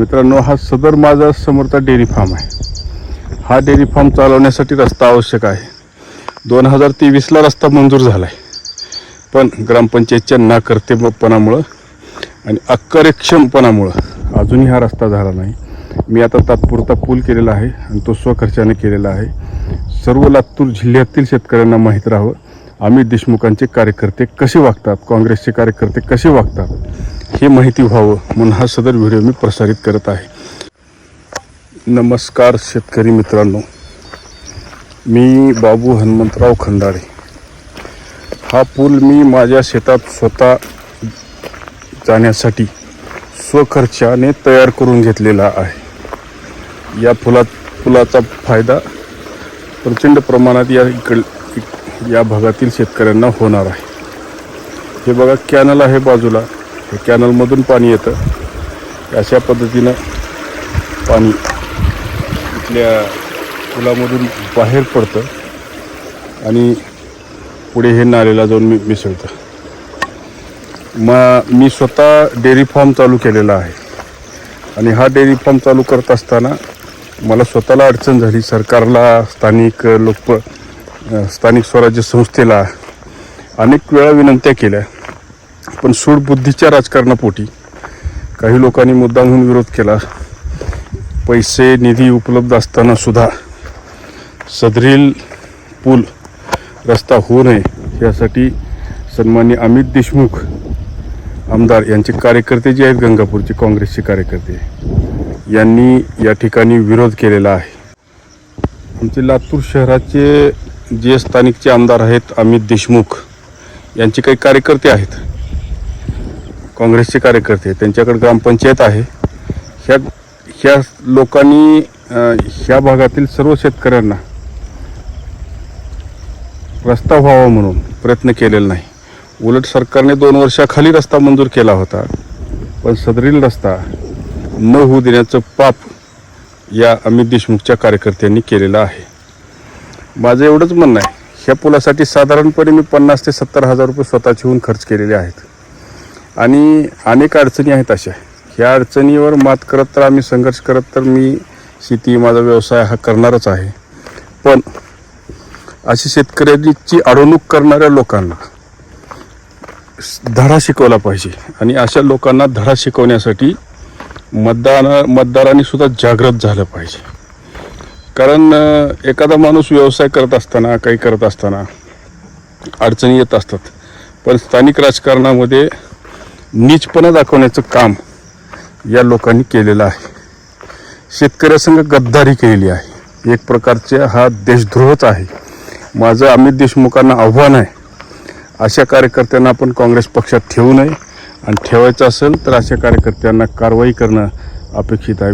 मित्रांनो हा सदर माझा समर्थ डेअरी फार्म आहे. हा डेअरी फार्म चालवण्यासाठी रस्ता आवश्यक आहे. दोन हजार तेवीसला रस्ता मंजूर झाला आहे पण ग्रामपंचायतच्या नाकर्तेपणामुळं आणि अकार्यक्षमपणामुळं अजूनही हा रस्ता झाला नाही. मी आता तात्पुरता पूल केलेला आहे आणि तो स्वखर्चाने केलेला आहे. सर्व लातूर जिल्ह्यातील शेतकऱ्यांना माहीत राहावं. अमित देशमुखांचे कार्यकर्ते कसे वागतात? काँग्रेसचे कार्यकर्ते कसे वागतात? हे माहिती व्हावं म्हणून हा सदर व्हिडिओ मी प्रसारित करत आहे. नमस्कार शेतकरी मित्रांनो. मी बाबू हनुमंतराव खंदाडे हा पूल मी माझ्या शेतात स्वतः जाण्यासाठी स्वखर्चाने तयार करून घेतलेला आहे. या फुला पुलाचा फायदा प्रचंड प्रमाणात या इकड या भागातील शेतकऱ्यांना होणार आहे. हे बघा कॅनल आहे बाजूला. हे कॅनलमधून पाणी येतं. अशा पद्धतीनं पाणी इथल्या पुलामधून बाहेर पडतं आणि पुढे हे नालेला जाऊन मी मिसळतं. मा मी स्वतः डेअरी फार्म चालू केलेला आहे. आणि हा डेअरी फार्म चालू करत असताना मला स्वतःला अडचण झाली. सरकारला स्थानिक लोक स्थानिक स्वराज्य संस्थेला अनेक वेळा विनंत्या केल्या. पण सूडबुद्धीच्या राजकारणापोटी काही लोकांनी मुद्दामहून विरोध केला. पैसे निधी उपलब्ध असताना सुद्धा सदरील पूल रस्ता होऊ नये यासाठी सन्मान्य अमित देशमुख आमदार यांचे कार्यकर्ते जे आहेत गंगापूरचे काँग्रेसचे कार्यकर्ते यांनी या ठिकाणी विरोध केलेला आहे. आमचे लातूर शहराचे जे स्थानिकचे आमदार आहेत अमित देशमुख यांचे काही कार्यकर्ते आहेत. काँग्रेसचे कार्यकर्ते त्यांच्याकडे ग्रामपंचायत आहे. ह्या ह्या लोकांनी ह्या भागातील सर्व शेतकऱ्यांना रस्ता व्हावा म्हणून प्रयत्न केलेला नाही. उलट सरकारने दोन वर्षाखाली रस्ता मंजूर केला होता पण सदरील रस्ता न होऊ देण्याचं पाप या अमित देशमुखच्या कार्यकर्त्यांनी केलेलं आहे. माझं एवढंच म्हणणं आहे ह्या पुलासाठी साधारणपणे मी पन्नास ते सत्तर हजार रुपये स्वतःचे होऊन खर्च केलेले आहेत. आणि अनेक अडचणी आहेत अशा. ह्या अडचणीवर मात करत तर आम्ही संघर्ष करत तर मी शेती माझा व्यवसाय हा करणारच आहे. पण अशी शेतकऱ्यांची अडवणूक करणाऱ्या लोकांना धडा शिकवला पाहिजे आणि अशा लोकांना धडा शिकवण्यासाठी मतदान मतदारांनी सुद्धा जागृत झालं पाहिजे. कारण एखादा माणूस व्यवसाय करत असताना काही करत असताना अडचणी येत असतात. पण स्थानिक राजकारणामध्ये नीचपणा दाखवण्याचं काम या लोकांनी केलेलं आहे. शेतकऱ्यासंग गद्दारी केलेली आहे. एक प्रकारचे हा देशद्रोहच आहे. माझं अमित देशमुखांना आव्हान आहे. अशा कार्यकर्त्यांना आपण काँग्रेस पक्षात ठेवू नये. आणि ठेवायचं असेल तर अशा कार्यकर्त्यांना कारवाई करणं अपेक्षित आहे.